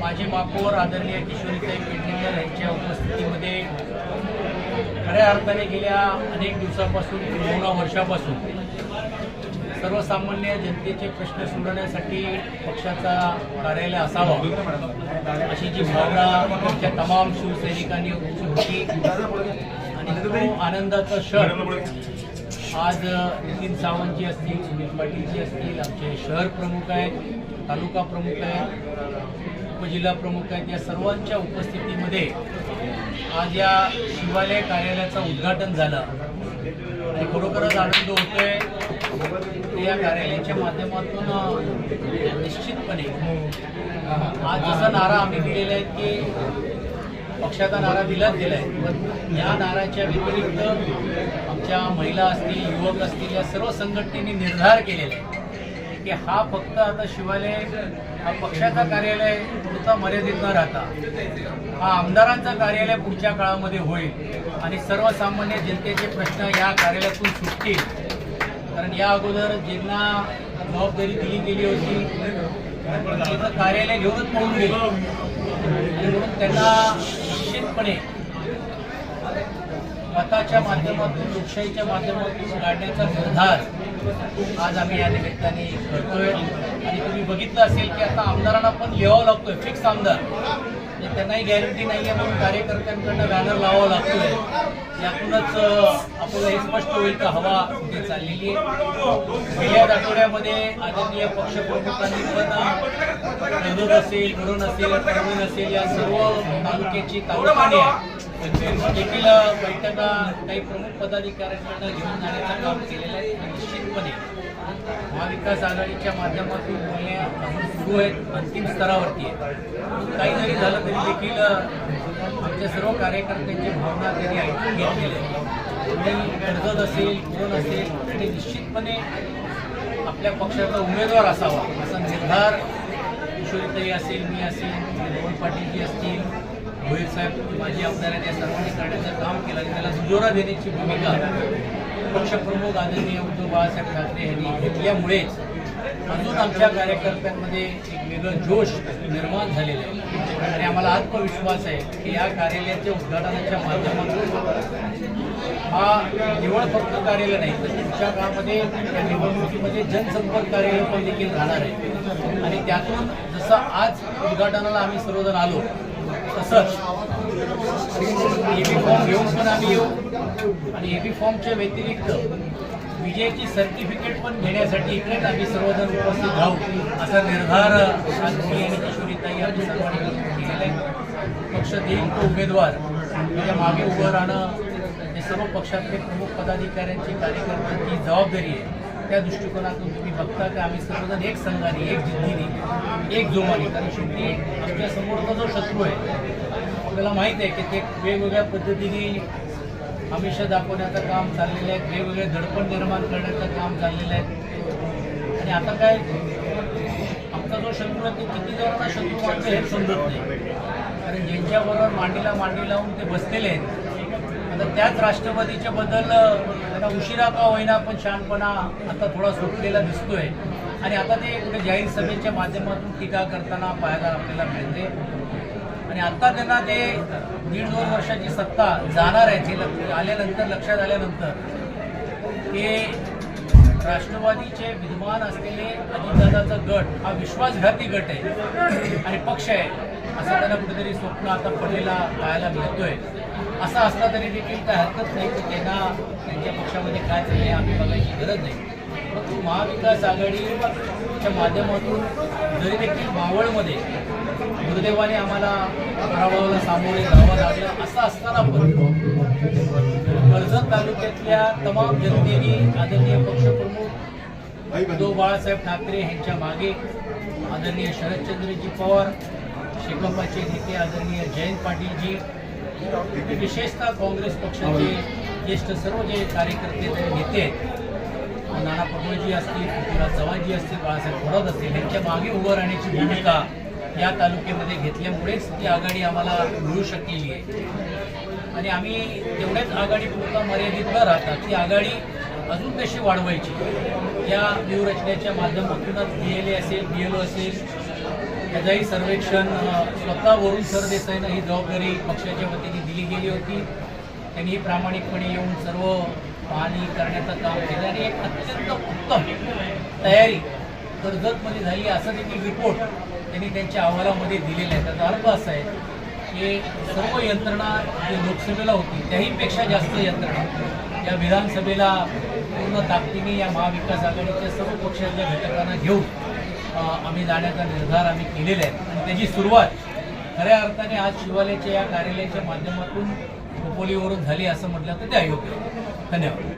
माझे महापौर आदरणीय किशोरीताई पेडणेकर यांच्या उपस्थितीमध्ये खऱ्या अर्थाने गेल्या अनेक दिवसापासून किंवा वर्षापासून सर्वसामान्य जनतेचे प्रश्न सोडवण्यासाठी पक्षाचा कार्यालय असावा अशी जी भावना आमच्या तमाम शिवसैनिकांनी होती आनंदाचा क्षण. आज नितीन सावंतजी असतील सुनील पाटीलजी असतील आमचे शहर प्रमुख आहेत तालुका प्रमुख आहेत उपजिल्हा प्रमुख आहेत या सर्वांच्या उपस्थितीमध्ये आज या शिवालय कार्यालयाचं उद्घाटन झालं. आणि खरोखरच आनंद होतोय ते या कार्यालयाच्या माध्यमातून निश्चितपणे. आज जसा नारा आम्ही दिलेला आहे की पक्षाचा नारा दिलाच दिला आहे या नाराच्या व्यतिरिक्त आमच्या महिला असतील युवक असतील या सर्व संघटनेने निर्धार केलेला आहे की हा फक्त आता शिवालय हा पक्षाचा कार्यालय पुढचा मर्यादित न राहता हा आमदारांचा कार्यालय पुढच्या काळामध्ये होईल आणि सर्वसामान्य जनतेचे प्रश्न या कार्यालयातून सुटतील. कारण या अगोदर ज्यांना जबाबदारी दिली गेली होती त्याचं कार्यालय घेऊनच पळून गेलो. म्हणून त्यांना निश्चितपणे मताच्या माध्यमातून लोकशाहीच्या माध्यमातून काढण्याचा निर्धार आज आम्ही या निमित्ताने करतोय. आणि तुम्ही बघितलं असेल की आता आमदारांना पण लिहावं लागतोय फिक्स आमदार. त्यांनाही गॅरंटी नाही आहे म्हणून कार्यकर्त्यांकडनं बॅनर लावावा लागतोय. यातूनच आपल्याला हे स्पष्ट होईल का हवा कुठे चाललेली आहे. गेल्या आठवड्यामध्ये आदरणीय पक्षप्रमुखांनी पण नंदूर असेल मुरुण असेल परभणी असेल या सर्व तालुक्याची तालुकाने देखील बैठका काही प्रमुख पदाधिकाऱ्यांकडनं घेऊन जाण्याचं काम केलेलं आहे. निश्चितपणे महाविकास आघाडीच्या माध्यमातून बोलणे सुरू आहेत. अंतिम स्तरावरती आहे काही जरी झालं तरी देखील आमच्या सर्व कार्यकर्त्यांची भावना त्यांनी ऐकून घेतलेली आहे. आणि कर्जत असेल कोण असेल आणि निश्चितपणे आपल्या पक्षाचा उमेदवार असावा असा निर्धार किशोरीताई असेल मी असेल मोहन पाटीलजी असतील भोईर साहेब माजी आमदारांनी या सर्वांनी करण्याचं काम केलं आणि त्याला सुजोरा देण्याची भूमिका पक्षप्रमुख आदरणीय उद्धव बाळासाहेब ठाकरे यांनी घेतल्यामुळेच अजून आमच्या कार्यकर्त्यांमध्ये एक वेगळं जोश निर्माण झालेलं आहे. आणि आम्हाला आत्मविश्वास आहे की या कार्यालयाच्या उद्घाटनाच्या माध्यमातून हा निवड फक्त कार्यालय नाही तर पुढच्या काळामध्ये या निवडणुकीमध्ये जनसंपर्क कार्यालय पण देखील राहणार आहे. आणि त्यातून जसं आज उद्घाटनाला आम्ही सर्वजण आलो तसंच एबी फॉर्म घेऊन पण आम्ही येऊ. आणि एबी फॉर्मच्या व्यतिरिक्त विजयाची सर्टिफिकेट पण घेण्यासाठी इकडेच आम्ही सर्वजण उपस्थित राहू. असा निर्धार आज आणि किशोरीताई आम्ही सर्वांनी केलेला आहे. पक्ष देईल तो उमेदवार. त्याच्यामागे उभं राहणं हे सर्व पक्षातले प्रमुख पदाधिकाऱ्यांची कार्यकर्त्यांची जबाबदारी आहे. त्या दृष्टिकोनातून तुम्ही बघता की? आम्ही सर्वजण एक संघाने एक जिद्दीने एक जोमाने कारण शेवटी आमच्या समोरचा जो शत्रू आहे आपल्याला माहीत आहे की ते वेगवेगळ्या पद्धतीने आमिष दाखवण्याचं काम चाललेलं आहे वेगवेगळे दडपण निर्माण करण्याचं काम चाललेलं आहे. आणि आता काय? आमचा जो शत्रू आहे ते किती जणांना शत्रू वाटतं हे समजत नाही. कारण ज्यांच्याबरोबर मांडीला मांडी लावून ते बसलेले आहेत आता त्याच राष्ट्रवादीच्या बद्दल आता उशिरा का होईना पण शहाणपणा आता थोडा सुटलेला दिसतोय. आणि आता ते कुठे जाहीर सभेच्या माध्यमातून टीका करताना पाहायला आपल्याला मिळते. आणि आता त्यांना ते दीड दोन वर्षाची सत्ता जाणार आहे हे लक्ष- आल्यानंतर लक्षात आल्यानंतर. ते राष्ट्रवादीचे विद्वान असलेले अजितदादाचा गट हा विश्वासघाती गट आहे. आणि पक्ष आहे. असं त्यांना कुठेतरी स्वप्न आता पडलेला पाहायला मिळतोय. असं असला तरी देखील काय हरकत नाही की त्यांना त्यांच्या पक्षामध्ये काय चाललंय आम्ही बघायची गरज नाही. परंतु महाविकास आघाडीच्या माध्यमातून जरी देखील मावळमध्ये दुर्दैवाने आम्हाला पराभवाला सामोरे जावं लागलं असं असताना पण कर्जत तालुक्यातल्या तमाम जनतेने आदरणीय पक्षप्रमुख उद्धव बाळासाहेब ठाकरे यांच्या मागे आदरणीय शरदचंद्रजी पवार शेकापाचे नेते आदरणीय जयंत पाटीलजी विशेषतः काँग्रेस पक्षाचे ज्येष्ठ सर्व जे कार्यकर्ते नेते आहेत. नाना पटोळजी असतील पृथ्वीराज चव्हाणजी असतील बाळासाहेब थोरात असतील यांच्या मागे उभं राहण्याची भूमिका या तालुक्यामध्ये घेतल्यामुळेच ती आघाडी आम्हाला मिळू शकलेली आहे. आणि आम्ही तेवढ्याच आघाडी पुरता मर्यादित न राहता ती आघाडी अजून कशी वाढवायची? या व्यूहरचनेच्या माध्यमातूनच बी एल ए असेल बी एल ओ असेल याचंही सर्वेक्षण स्वतःवरून स्वतः सरदेसाईनं ही जबाबदारी पक्षाच्या वतीने दिली गेली होती. त्यांनी प्रामाणिकपणे येऊन सर्व पाहणी करण्याचं काम केलं आणि एक अत्यंत उत्तम तयारी कर्जतमध्ये झाली असं देखील रिपोर्ट त्यांनी त्यांच्या अहवालामध्ये दिलेला आहे. त्याचा अर्थ असा आहे की सर्व यंत्रणा जी लोकसभेला होती त्याहीपेक्षा जास्त यंत्रणा या विधानसभेला पूर्ण ताकदीने या महाविकास आघाडीच्या सर्व पक्षाच्या घटकांना घेऊन आम्ही जाण्याचा निर्धार आम्ही केलेला आहे आणि त्याची सुरुवात खऱ्या अर्थाने आज शिवालयाच्या या कार्यालयाच्या माध्यमातून खोपोलीवरून झाली असं म्हटलं तर ते अयोग्य. धन्यवाद.